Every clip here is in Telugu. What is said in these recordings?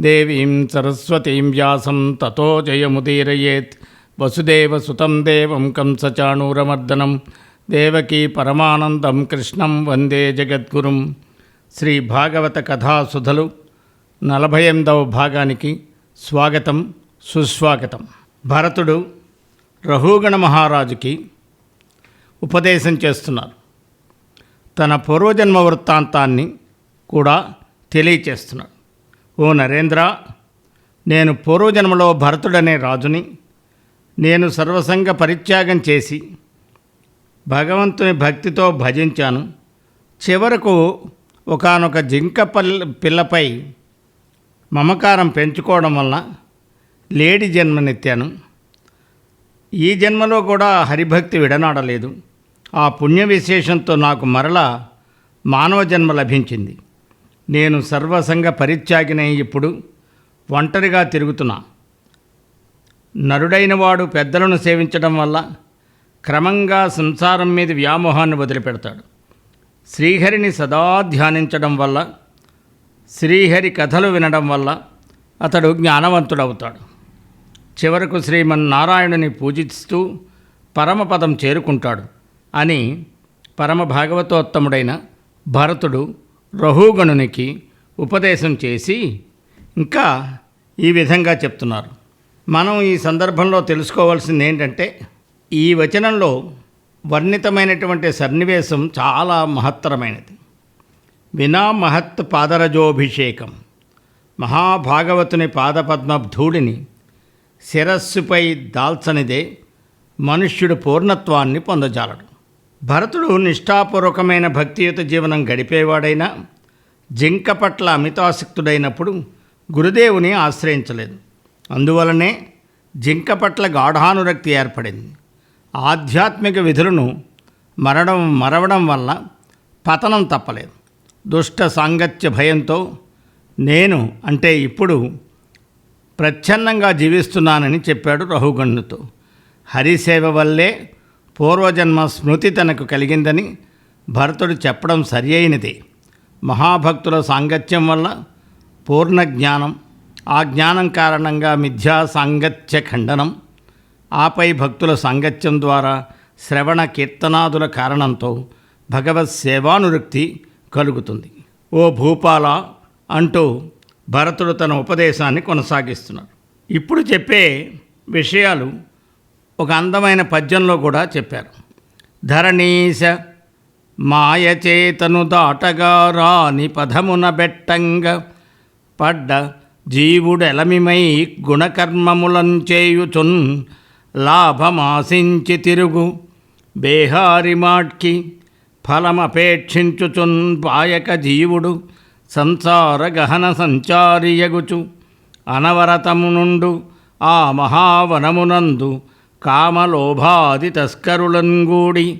దేవీం సరస్వతీం వ్యాసం తతో జయముదీరయేత్. వసుదేవసుతం దేవం కంసచాణూరమర్దనం. దేవకీ పరమానందం కృష్ణం వందే జగద్గురుం. శ్రీ భాగవత కథాసుధలు నలభై ఎనిమిదవ భాగానికి స్వాగతం సుస్వాగతం. భరతుడు రహూగణ మహారాజుకి ఉపదేశం చేస్తున్నారు. తన పూర్వజన్మ వృత్తాంతాన్ని కూడా తెలియచేస్తున్నాడు ఓ నరేంద్ర నేను పూర్వజన్మలో భరతుడనే రాజుని. నేను సర్వసంగ పరిత్యాగం చేసి భగవంతుని భక్తితో భజించాను. చివరకు ఒకానొక జింక పల్లె పిల్లపై మమకారం పెంచుకోవడం వలన లేడి జన్మనెత్తాను. ఈ జన్మలో కూడా హరిభక్తి విడనాడలేదు. ఆ పుణ్య విశేషంతో నాకు మరలా మానవ జన్మ లభించింది. నేను సర్వసంగ పరిత్యాగినై ఇప్పుడు ఒంటరిగా తిరుగుతున్నా. నరుడైన వాడు పెద్దలను సేవించడం వల్ల క్రమంగా సంసారం మీద వ్యామోహాన్ని వదిలిపెడతాడు. శ్రీహరిని సదా ధ్యానించడం వల్ల శ్రీహరి కథలు వినడం వల్ల అతడు జ్ఞానవంతుడవుతాడు. చివరకు శ్రీమన్నారాయణుని పూజిస్తూ పరమపదం చేరుకుంటాడు అని పరమ భాగవతోత్తముడైన భరతుడు రహుగణునికి ఉపదేశం చేసి ఇంకా ఈ విధంగా చెప్తున్నారు. మనం ఈ సందర్భంలో తెలుసుకోవాల్సింది ఏంటంటే ఈ వచనంలో వర్ణితమైనటువంటి సన్నివేశం చాలా మహత్తరమైనది. వినా మహత్ పాదరజోభిషేకం. మహాభాగవతుని పాదపద్మధూళిని శిరస్సుపై దాల్చనిదే మనుష్యుడు పూర్ణత్వాన్ని పొందజాలడు. భరతుడు నిష్ఠాపూర్వకమైన భక్తియుత జీవనం గడిపేవాడైనా జింక పట్ల అమితాసక్తుడైనప్పుడు గురుదేవుని ఆశ్రయించలేదు. అందువలనే జింక పట్ల గాఢానురక్తి ఏర్పడింది. ఆధ్యాత్మిక విధులను మరణం మరవడం వల్ల పతనం తప్పలేదు. దుష్ట సాంగత్య భయంతో నేను అంటే ఇప్పుడు ప్రచ్ఛన్నంగా జీవిస్తున్నానని చెప్పాడు రహుగణుతో హరిసేవ వల్లే పూర్వజన్మ స్మృతి తనకు కలిగిందని భరతుడు చెప్పడం సరి అయినది మహాభక్తుల సాంగత్యం వల్ల పూర్ణ జ్ఞానం ఆ జ్ఞానం కారణంగా మిథ్యా సాంగత్య ఖండనం ఆపై భక్తుల సాంగత్యం ద్వారా శ్రవణ కీర్తనాదుల కారణంతో భగవత్ సేవానురక్తి కలుగుతుంది. ఓ భూపాల అంటూ భరతుడు తన ఉపదేశాన్ని కొనసాగిస్తున్నారు ఇప్పుడు చెప్పే విషయాలు అందమైన పద్యంలో కూడా చెప్పారు. ధరణీశ మాయచేతను దాటగా రాని పదమున బెట్టంగ పడ్డ జీవుడెలమిమై గుణకర్మములంచేయుచున్ లాభమాశించి తిరుగు బేహారి మాట్కి ఫలమపేక్షించుచున్ పాయక జీవుడు సంసార గహన సంచారియగుచు అనవరతము నుండు ఆ మహావనమునందు కామలోభాది తస్కరులంగూడి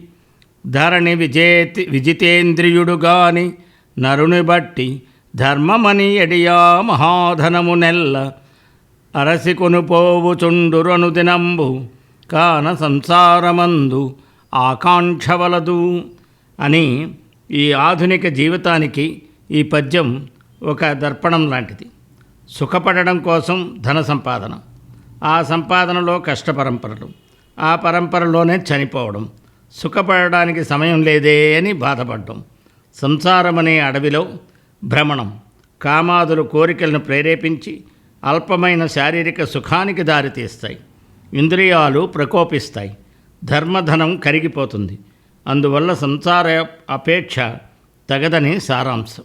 ధరణి విజేతి విజితేంద్రియుడు గాని నరుని బట్టి ధర్మమని ఎడియా మహాధనము నెల్ల అరసి కొనుపోవుచుండురను దినంబు కాన సంసారమందు ఆకాంక్షవలదు అని ఈ ఆధునిక జీవితానికి ఈ పద్యం ఒక దర్పణం లాంటిది. సుఖపడడం కోసం ధన సంపాదన. ఆ సంపాదనలో కష్ట పరంపరలు ఆ పరంపరలోనే చనిపోవడం సుఖపడడానికి సమయం లేదే అని బాధపడడం సంసారం అనే అడవిలో భ్రమణం కామాదులు కోరికలను ప్రేరేపించి అల్పమైన శారీరక సుఖానికి దారితీస్తాయి ఇంద్రియాలు ప్రకోపిస్తాయి ధర్మధనం కరిగిపోతుంది. అందువల్ల సంసార అపేక్ష తగదని సారాంశం.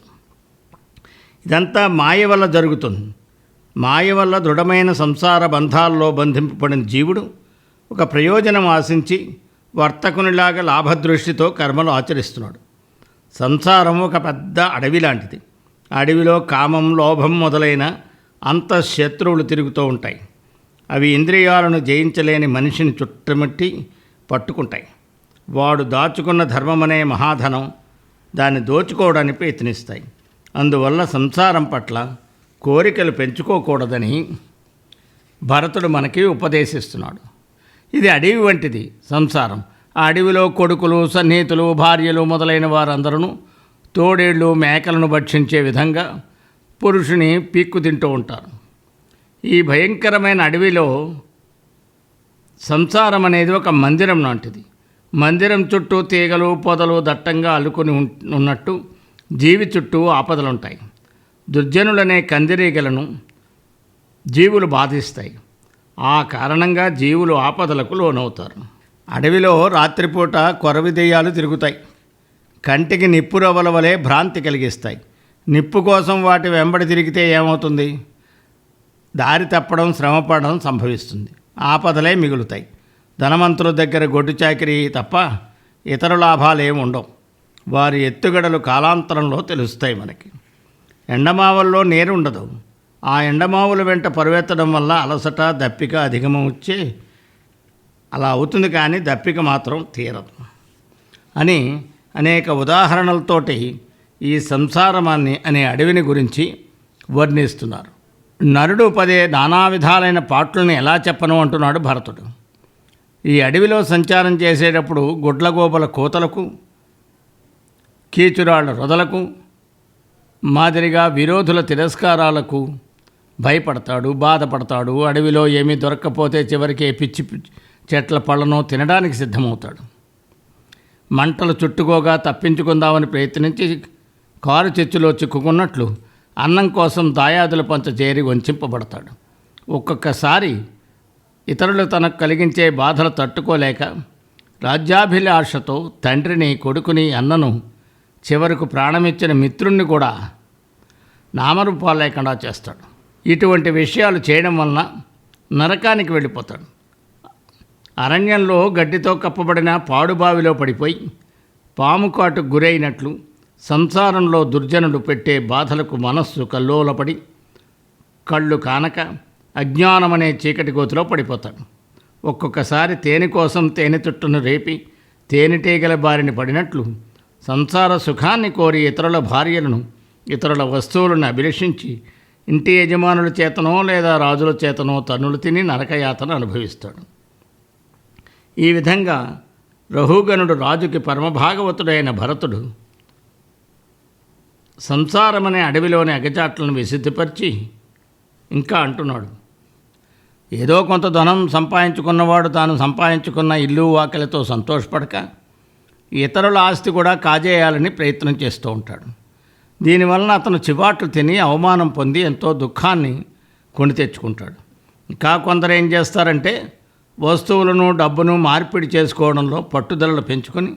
ఇదంతా మాయ వల్ల జరుగుతుంది. మాయ వల్ల దృఢమైన సంసార బంధాల్లో బంధింపబడిన జీవుడు ఒక ప్రయోజనం ఆశించి వర్తకునిలాగా లాభదృష్టితో కర్మలు ఆచరిస్తున్నాడు. సంసారం ఒక పెద్ద అడవి లాంటిది. అడవిలో కామం లోభం మొదలైన అంతఃశత్రువులు తిరుగుతూ ఉంటాయి. అవి ఇంద్రియాలను జయించలేని మనిషిని చుట్టుముట్టి పట్టుకుంటాయి. వాడు దాచుకున్న ధర్మమనే మహాధనం దాన్ని దోచుకోవడానికి ప్రయత్నిస్తాయి. అందువల్ల సంసారం పట్ల కోరికలు పెంచుకోకూడదని భరతుడు మనకి ఉపదేశిస్తున్నాడు. ఇది అడవి వంటిది సంసారం. ఆ అడవిలో కొడుకులు సన్నిహితులు భార్యలు మొదలైన వారందరూ తోడేళ్ళు మేకలను భక్షించే విధంగా పురుషుని పీక్కు తింటూ ఉంటారు. ఈ భయంకరమైన అడవిలో సంసారం అనేది ఒక మందిరం లాంటిది. మందిరం చుట్టూ తీగలు పొదలు దట్టంగా అల్లుకొని ఉన్నట్టు జీవి చుట్టూ ఆపదలుంటాయి. దుర్జనులనే కందిరీగలను జీవులు బాధిస్తాయి. ఆ కారణంగా జీవులు ఆపదలకు లోనవుతారు. అడవిలో రాత్రిపూట కొరవిదెయ్యాలు తిరుగుతాయి. కంటికి నిప్పు రవ్వల వలె భ్రాంతి కలిగిస్తాయి. నిప్పు కోసం వాటి వెంబడి తిరిగితే ఏమవుతుంది? దారి తప్పడం శ్రమపడడం సంభవిస్తుంది. ఆపదలే మిగులుతాయి. ధనవంతుల దగ్గర గొడ్డు చాకిరి తప్ప ఇతర లాభాలు ఏమి ఉండవు వారి ఎత్తుగడలు కాలాంతరంలో తెలుస్తాయి మనకి. ఎండమావల్లో నీరు ఉండదు ఆ ఎండమావుల వెంట పరువెత్తడం వల్ల అలసట దప్పిక అధిగమవచ్చే అలా అవుతుంది కానీ దప్పిక మాత్రం తీరదు. అని అనేక ఉదాహరణలతోటి ఈ సంసారమాన్ని అనే అడవిని గురించి వర్ణిస్తున్నారు. నరుడు పదే నానా విధాలైన పాటలను ఎలా చెప్పను అంటున్నాడు భరతుడు. ఈ అడవిలో సంచారం చేసేటప్పుడు గుడ్లగోబల కోతలకు కీచురాళ్ళ రొదలకు మాదిరిగా విరోధుల తిరస్కారాలకు భయపడతాడు బాధపడతాడు అడవిలో ఏమీ దొరక్కపోతే చివరికి పిచ్చి పిచ్చి చెట్ల పళ్ళను తినడానికి సిద్ధమవుతాడు. మంటలు చుట్టుకోగా తప్పించుకుందామని ప్రయత్నించి కారు చెచ్చులో చిక్కుకున్నట్లు అన్నం కోసం దాయాదుల పంచ చేరి వంచింపబడతాడు. ఒక్కొక్కసారి ఇతరులు తనకు కలిగించే బాధలు తట్టుకోలేక రాజ్యాభిలాషతో తండ్రిని కొడుకుని అన్నను చివరకు ప్రాణమిచ్చిన మిత్రుణ్ణి కూడా నామరూపాలు లేకుండా చేస్తాడు. ఇటువంటి విషయాలు చేయడం వలన నరకానికి వెళ్ళిపోతాడు. అరణ్యంలో గడ్డితో కప్పబడిన పాడుబావిలో పడిపోయి పాము కాటుకు గురైనట్లు సంసారంలో దుర్జనుడు పెట్టే బాధలకు మనస్సు కల్లోలపడి కళ్ళు కానక అజ్ఞానమనే చీకటి గోతిలో పడిపోతాడు. ఒక్కొక్కసారి తేనె కోసం తేనె చుట్టను రేపి తేనెటీగల బారిన పడినట్లు సంసార సుఖాన్ని కోరి ఇతరుల భార్యలను ఇతరుల వస్తువులను అభిలషించి ఇంటి యజమానుల చేతనో లేదా రాజుల చేతనో తన్నులు తిని నరకయాతన అనుభవిస్తాడు. ఈ విధంగా రహుగణుడు రాజుకి పరమభాగవతుడైన భరతుడు సంసారమనే అడవిలోని అగచాట్లను విసిద్ధిపరిచి ఇంకా అంటున్నాడు ఏదో కొంత ధనం సంపాదించుకున్నవాడు తాను సంపాదించుకున్న ఇల్లు వాకిలతో సంతోషపడక. ఇతరుల ఆస్తి కూడా కాజేయాలని ప్రయత్నం చేస్తూ ఉంటాడు. దీనివలన అతను చివాట్లు తిని అవమానం పొంది ఎంతో దుఃఖాన్ని కొని తెచ్చుకుంటాడు. ఇంకా కొందరు ఏం చేస్తారంటే వస్తువులను డబ్బును మార్పిడి చేసుకోవడంలో పట్టుదలలు పెంచుకొని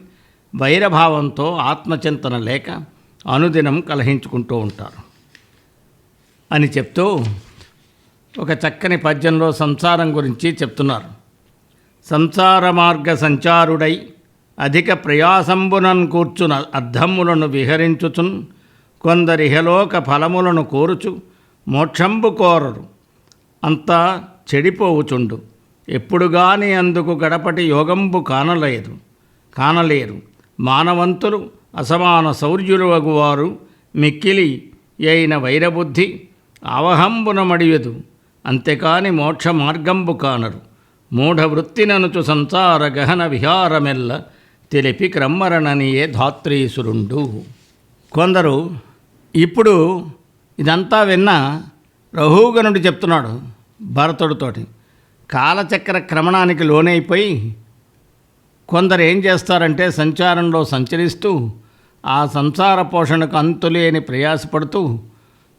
వైరభావంతో ఆత్మచింతన లేక అనుదినం కలహించుకుంటూ ఉంటారు. అని చెప్తూ ఒక చక్కని పద్యంలో సంసారం గురించి చెప్తున్నారు. సంసార మార్గ సంచారుడై అధిక ప్రయాసంబునన్ కూర్చున అర్థములను విహరించుచున్ కొందరిహలోక ఫలములను కోరుచు మోక్షంబు కోరరు. అంతా చెడిపోవుచుండు. ఎప్పుడుగాని అందుకు గడపటి యోగంబు కానలేదు కానలేరు. మానవంతులు అసమాన శౌర్యులు అగువారు మిక్కిలి అయిన వైరబుద్ధి అవహంబున మడియదు. అంతేకాని మోక్ష మార్గంబు కానరు. మూఢ వృత్తిననుచు సంసార గహన విహారమెల్ల తెలిపి క్రమ్మరణనీయే ధాత్రీసురుండు. కొందరు ఇప్పుడు ఇదంతా విన్న రఘుగణుడు చెప్తున్నాడు భరతుడితోటి. కాలచక్ర క్రమణానికి లోనైపోయి కొందరు ఏం చేస్తారంటే సంచారంలో సంచరిస్తూ ఆ సంసార పోషణకు అంతులేని ప్రయాసపడుతూ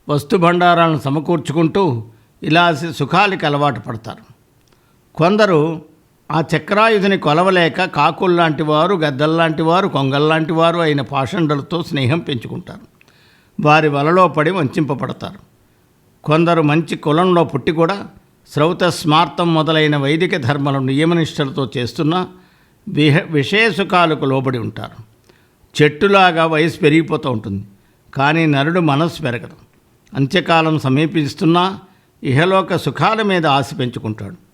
వస్తుభండారాలను సమకూర్చుకుంటూ ఇలా సుఖాలకి అలవాటు పడతారు. కొందరు ఆ చక్రాయుధిని కొలవలేక కాకుల్లాంటి వారు గద్దల్లాంటి వారు కొంగల్లాంటి వారు అయిన పాషండులతో స్నేహం పెంచుకుంటారు. వారి వలలో పడి వంచింపబడతారు. కొందరు మంచి కులంలో పుట్టి కూడా శ్రౌత స్మార్థం మొదలైన వైదిక ధర్మాలను నియమనిష్టలతో చేస్తున్నా విహ విశేషకాలకు సుఖాలకు లోబడి ఉంటారు. చెట్టులాగా వయసు పెరిగిపోతూ ఉంటుంది. కానీ నరుడు మనస్సు పెరగదు. అంత్యకాలం సమీపిస్తున్నా ఇహలోక సుఖాల మీద ఆశ పెంచుకుంటాడు.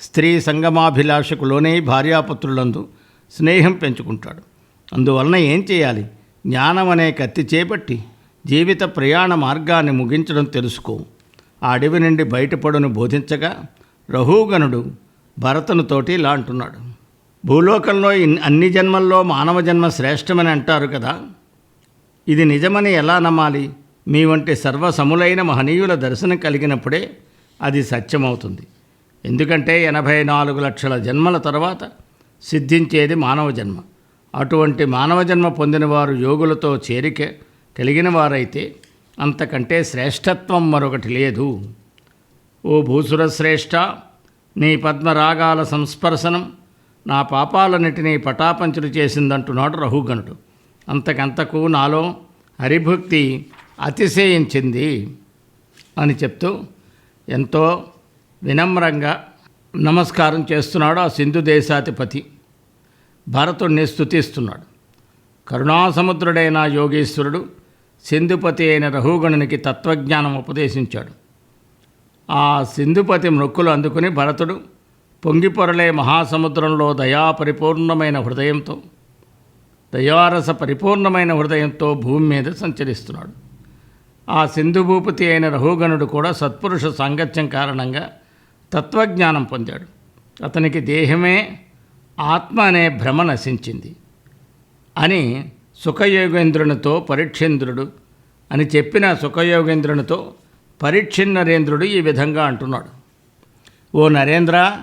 స్త్రీ సంగమాభిలాషకు లోనే భార్యాపుత్రులందు స్నేహం పెంచుకుంటాడు. అందువలన ఏం చేయాలి? జ్ఞానం అనే కత్తి చేపట్టి జీవిత ప్రయాణ మార్గాన్ని ముగించడం తెలుసుకో. ఆ అడవి నుండి బయటపడును బోధించగా రహూగణుడు భరతనుతోటి ఇలా అంటున్నాడు. భూలోకంలో ఇన్- అన్ని జన్మల్లో మానవ జన్మ శ్రేష్టమని అంటారు కదా. ఇది నిజమని ఎలా నమ్మాలి? మీ వంటి సర్వసములైన మహనీయుల దర్శనం కలిగినప్పుడే అది సత్యమవుతుంది. ఎందుకంటే ఎనభై నాలుగు లక్షల జన్మల తర్వాత సిద్ధించేది మానవ జన్మ. అటువంటి మానవ జన్మ పొందినవారు యోగులతో చేరిక కలిగిన వారైతే అంతకంటే శ్రేష్టత్వం మరొకటి లేదు. ఓ భూసురశ్రేష్ఠ నీ పద్మరాగాల సంస్పర్శనం నా పాపాలన్నిటినీ పటాపంచులు చేసిందంటున్నాడు రఘుగణుడు. అంతకంతకు నాలో హరిభక్తి అతిశయించింది అని చెప్తూ ఎంతో వినమ్రంగా నమస్కారం చేస్తున్నాడు ఆ సింధు దేశాధిపతి. భరతుణ్ణి స్తుతిస్తున్నాడు. కరుణాసముద్రుడైన యోగేశ్వరుడు సింధుపతి అయిన రఘుగణునికి తత్వజ్ఞానం ఉపదేశించాడు. ఆ సింధుపతి మృక్కులు అందుకుని భరతుడు పొంగిపొరలే మహాసముద్రంలో దయా పరిపూర్ణమైన హృదయంతో దయారస పరిపూర్ణమైన హృదయంతో భూమి మీద సంచరిస్తున్నాడు. ఆ సింధు భూపతి అయిన రఘుగణుడు కూడా సత్పురుష సాంగత్యం కారణంగా తత్వజ్ఞానం పొందాడు. అతనికి దేహమే ఆత్మ అనే భ్రమ నశించింది అని సుఖయోగేంద్రునితో పరీక్షేంద్రుడు అని చెప్పిన సుఖయోగేంద్రునితో పరీక్షిన్నరేంద్రుడు ఈ విధంగా అంటున్నాడు. ఓ నరేంద్ర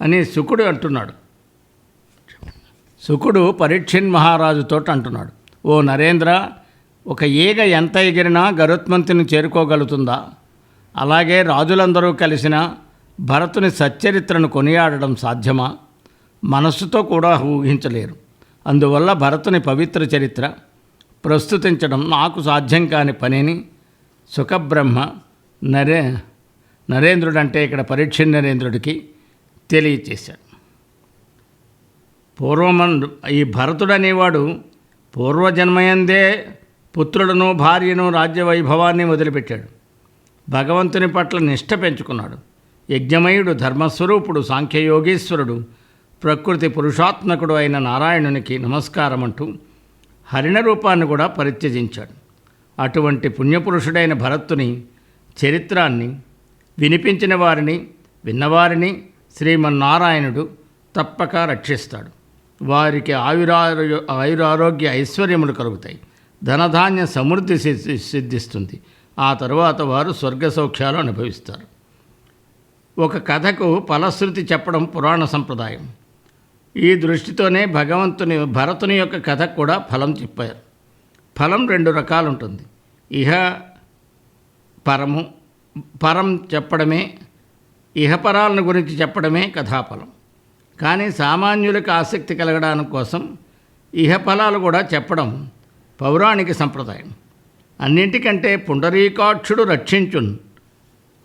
అని శుకుడు అంటున్నాడు. శుకుడు పరీక్షిన్ మహారాజుతో అంటున్నాడు. ఓ నరేంద్ర ఒక ఈగ ఎంత ఎగిరినా గరుత్మంతుని చేరుకోగలుగుతుందా? అలాగే రాజులందరూ కలిసినా భరతుని సచ్చరిత్రను కొనియాడడం సాధ్యమా? మనస్సుతో కూడా ఊహించలేరు. అందువల్ల భరతుని పవిత్ర చరిత్ర ప్రస్తుతించడం నాకు సాధ్యం కాని పనిని సుఖబ్రహ్మ నరే నరేంద్రుడు అంటే ఇక్కడ పరీక్ష నరేంద్రుడికి తెలియచేశాడు. పూర్వమన్ ఈ భరతుడు అనేవాడు పూర్వజన్మయందే పుత్రులను భార్యను రాజ్య వైభవాన్ని వదిలిపెట్టాడు భగవంతుని పట్ల నిష్ట పెంచుకున్నాడు. యజ్ఞమయుడు ధర్మస్వరూపుడు సాంఖ్యయోగేశ్వరుడు ప్రకృతి పురుషాత్మకుడు అయిన నారాయణునికి నమస్కారం అంటూ హరిణ రూపాన్ని కూడా పరిత్యజించాడు. అటువంటి పుణ్యపురుషుడైన భరత్తుని చరిత్రాన్ని వినిపించిన వారిని విన్నవారిని శ్రీమన్నారాయణుడు తప్పక రక్షిస్తాడు. వారికి ఆయురారో ఆయురారోగ్య ఐశ్వర్యములు కలుగుతాయి. ధనధాన్య సమృద్ధి సిద్ధి- సిద్ధిస్తుంది. ఆ తరువాత వారు స్వర్గ సౌఖ్యాలు అనుభవిస్తారు. ఒక కథకు ఫలశ్రుతి చెప్పడం పురాణ సంప్రదాయం. ఈ దృష్టితోనే భగవంతుని భరతుని యొక్క కథ కూడా ఫలం చెప్పారు. ఫలం రెండు రకాలు ఉంటుంది ఇహ పరము పరం చెప్పడమే ఇహపరాలను గురించి చెప్పడమే కథాఫలం. కానీ సామాన్యులకు ఆసక్తి కలగడానికి కోసం ఇహఫలాలు కూడా చెప్పడం పౌరాణిక సంప్రదాయం. అన్నింటికంటే పుండరీకాక్షుడు రక్షించును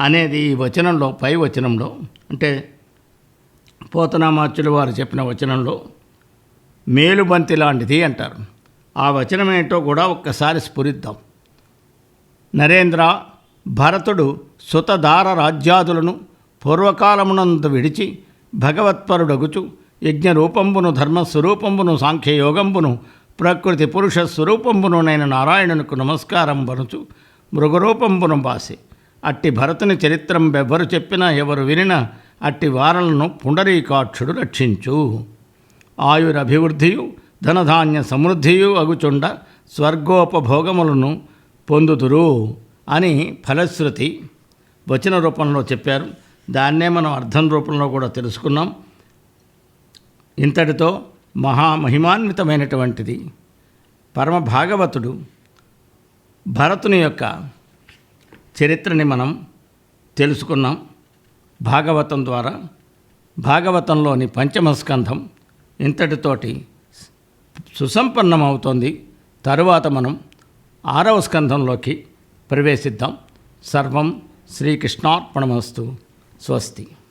అనేది ఈ వచనంలో పై వచనంలో అంటే పోతనామాచులు వారు చెప్పిన వచనంలో మేలుబంతి లాంటిది అంటారు. ఆ వచనం ఏంటో కూడా ఒక్కసారి స్ఫురిద్దాం. నరేంద్ర భరతుడు సుతధార రాజ్యాదులను పూర్వకాలమునందు విడిచి భగవత్పరుడగుచు యజ్ఞరూపంబును ధర్మస్వరూపంబును సాంఖ్యయోగంబును ప్రకృతి పురుష స్వరూపంబునునైన నారాయణునికి నమస్కారం బనుచు మృగరూపంబును బాసి. అట్టి భరతుని చరిత్రం బెవ్వరు చెప్పినా ఎవరు వినినా అట్టి వారలను పుండరీకాక్షుడు రక్షించు. ఆయురభివృద్ధియు ధనధాన్య సమృద్ధియు అగుచుండ స్వర్గోపభోగములను పొందుదురు అని ఫలశ్రుతి వచన రూపంలో చెప్పారు. దాన్నే మనం అర్థం రూపంలో కూడా తెలుసుకున్నాం. ఇంతటితో మహామహిమాన్వితమైనటువంటిది పరమ భాగవతుడు భరతుని యొక్క చరిత్రని మనం తెలుసుకున్నాం. భాగవతం ద్వారా భాగవతంలోని పంచమస్కంధం ఇంతటితోటి సుసంపన్నమవుతోంది. తరువాత మనం ఆరవ స్కంధంలోకి ప్రవేశిద్దాం. సర్వం శ్రీకృష్ణార్పణమస్తు. స్వస్తి.